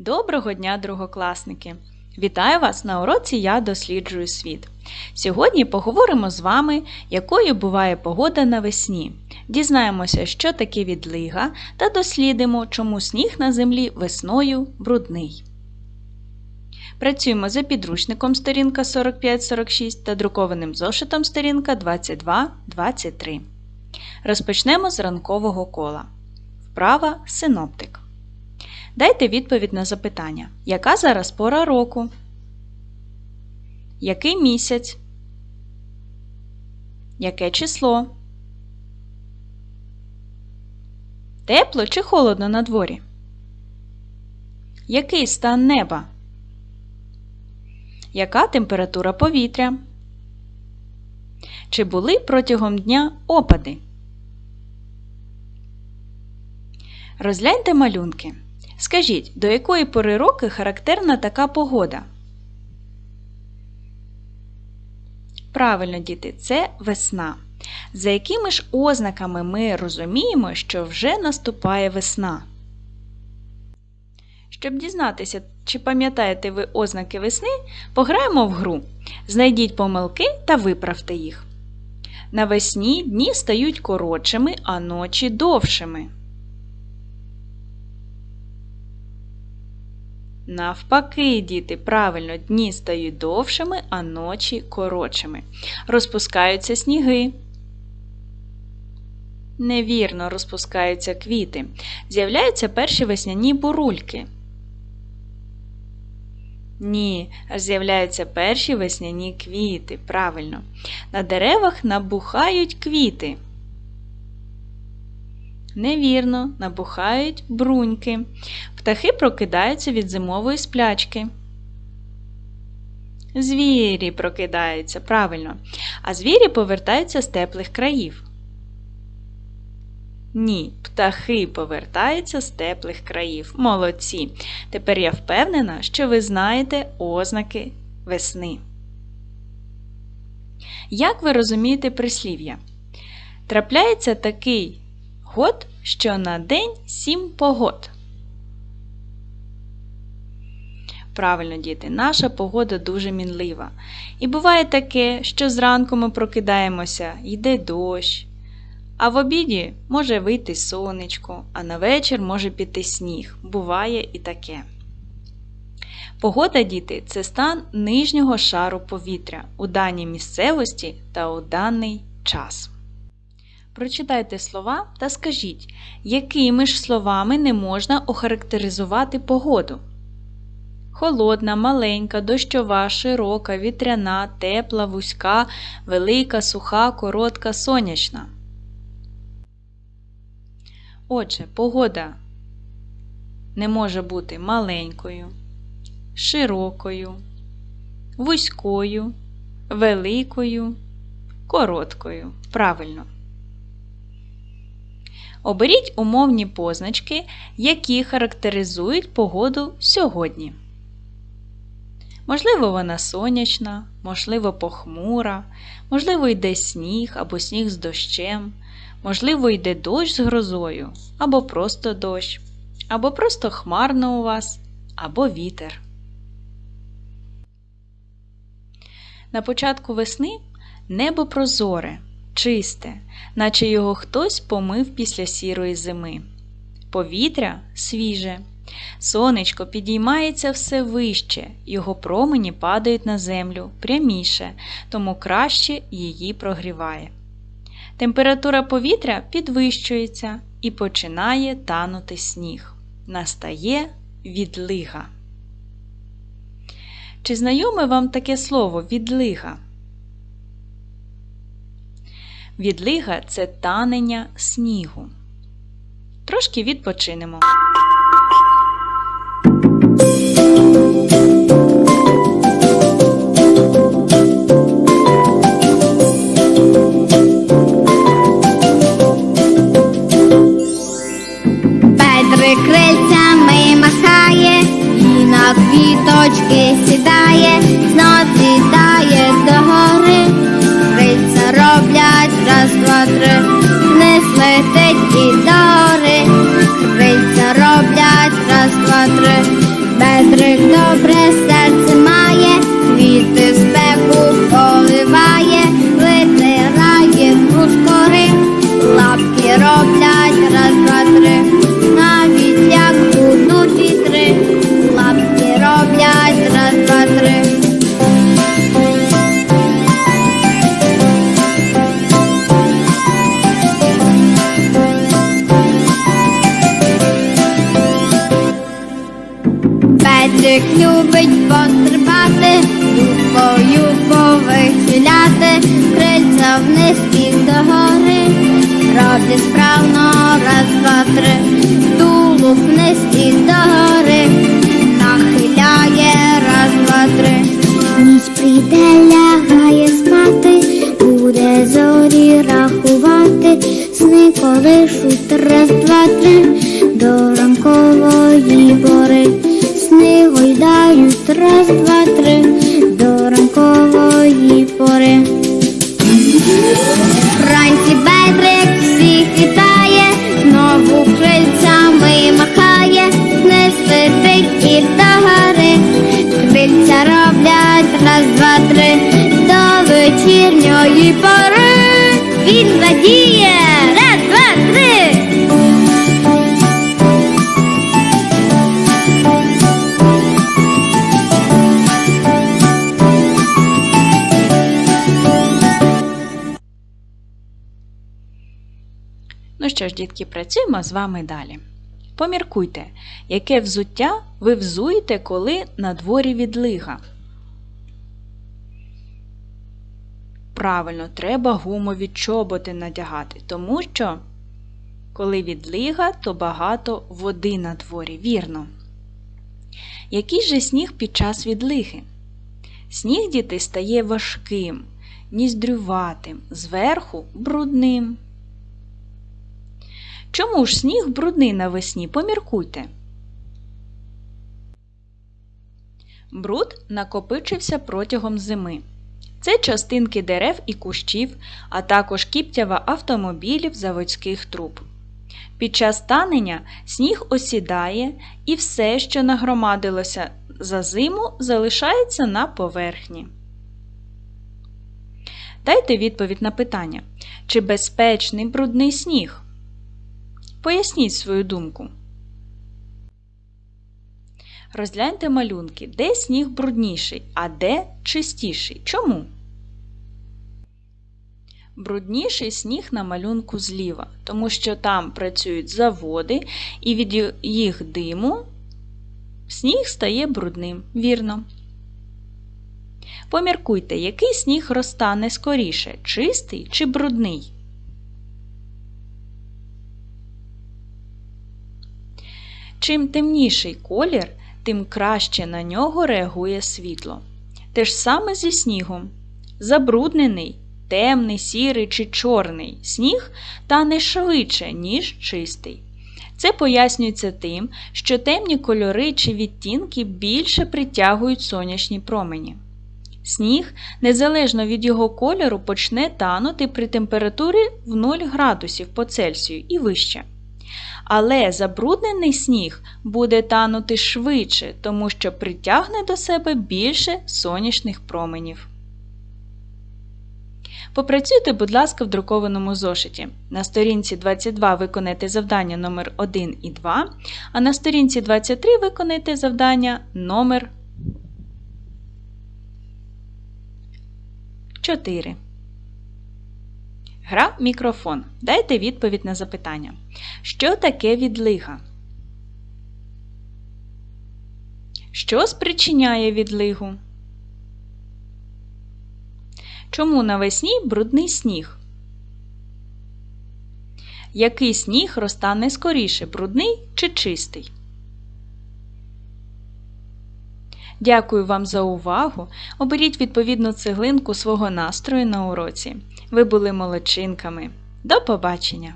Доброго дня, другокласники! Вітаю вас на уроці Я досліджую світ. Сьогодні поговоримо з вами, якою буває погода навесні. Дізнаємося, що таке відлига, та дослідимо, чому сніг на землі весною брудний. Працюємо за підручником сторінка 45-46 та друкованим зошитом сторінка 22-23. Розпочнемо з ранкового кола. Вправа синоптик. Дайте відповідь на запитання. Яка зараз пора року? Який місяць? Яке число? Тепло чи холодно на дворі? Який стан неба? Яка температура повітря? Чи були протягом дня опади? Розгляньте малюнки. Скажіть, до якої пори року характерна така погода? Правильно, діти, це весна. За якими ж ознаками ми розуміємо, що вже наступає весна? Щоб дізнатися, чи пам'ятаєте ви ознаки весни, пограємо в гру. Знайдіть помилки та виправте їх. Навесні дні стають коротшими, а ночі довшими. Навпаки, діти, правильно, дні стають довшими, а ночі коротшими. Розпускаються сніги. Невірно, розпускаються квіти. З'являються перші весняні бурульки. Ні, з'являються перші весняні квіти. Правильно. На деревах набухають квіти. Невірно, набухають бруньки. Птахи прокидаються від зимової сплячки. Звірі прокидаються, правильно. А звірі повертаються з теплих країв. Ні, птахи повертаються з теплих країв. Молодці. Тепер я впевнена, що ви знаєте ознаки весни. Як ви розумієте прислів'я? Трапляється такий год, що на день сім погод. Правильно, діти, наша погода дуже мінлива. І буває таке, що зранку ми прокидаємося, йде дощ, а в обіді може вийти сонечко, а на вечір може піти сніг. Буває і таке. Погода, діти, це стан нижнього шару повітря у даній місцевості та у даний час. Прочитайте слова та скажіть, якими ж словами не можна охарактеризувати погоду. Холодна, маленька, дощова, широка, вітряна, тепла, вузька, велика, суха, коротка, сонячна. Отже, погода не може бути маленькою, широкою, вузькою, великою, короткою. Правильно. Оберіть умовні позначки, які характеризують погоду сьогодні. Можливо, вона сонячна, можливо, похмура, можливо, йде сніг або сніг з дощем, можливо, йде дощ з грозою, або просто дощ, або просто хмарно у вас, або вітер. На початку весни небо прозоре, чисте, наче його хтось помив після сірої зими. Повітря свіже. Сонечко підіймається все вище, його промені падають на землю пряміше, тому краще її прогріває. Температура повітря підвищується і починає танути сніг. Настає відлига. Чи знайоме вам таке слово відлига? Відлига це танення снігу. Трошки відпочинемо. Петрик любить пострибати, дубкою повихиляти, крильця вниз і догори, робить справно раз, два, три, тулуб вниз і догори, вечірньої пори. Він радіє, раз, два, три. Ну що ж, дітки, працюємо з вами далі. Поміркуйте, яке взуття ви взуєте, коли на дворі відлига. Правильно, треба гумові чоботи надягати, тому що, коли відлига, то багато води на дворі, вірно. Який же сніг під час відлиги? Сніг діти стає важким, ніздрюватим, зверху брудним. Чому ж сніг брудний навесні? Поміркуйте. Бруд накопичився протягом зими. Це частинки дерев і кущів, а також кіптява автомобілів заводських труб. Під час танення сніг осідає і все, що нагромадилося за зиму, залишається на поверхні. Дайте відповідь на питання, чи безпечний брудний сніг? Поясніть свою думку. Розгляньте малюнки, де сніг брудніший, а де чистіший. Чому? Брудніший сніг на малюнку зліва, тому що там працюють заводи, і від їх диму сніг стає брудним. Вірно. Поміркуйте, який сніг розтане скоріше чистий чи брудний? Чим темніший колір, тим краще на нього реагує світло. Те ж саме зі снігом. Забруднений, темний, сірий чи чорний сніг тане швидше, ніж чистий. Це пояснюється тим, що темні кольори чи відтінки більше притягують сонячні промені. Сніг, незалежно від його кольору, почне танути при температурі в 0 градусів по Цельсію і вище. Але забруднений сніг буде танути швидше, тому що притягне до себе більше сонячних променів. Попрацюйте, будь ласка, в друкованому зошиті. На сторінці 22 виконайте завдання номер 1 і 2, а на сторінці 23 виконайте завдання номер 4. Гра мікрофон. Дайте відповідь на запитання. Що таке відлига? Що спричиняє відлигу? Чому навесні брудний сніг? Який сніг розтане скоріше, брудний чи чистий? Дякую вам за увагу. Оберіть відповідну цеглинку свого настрою на уроці. Ви були молодчинками. До побачення!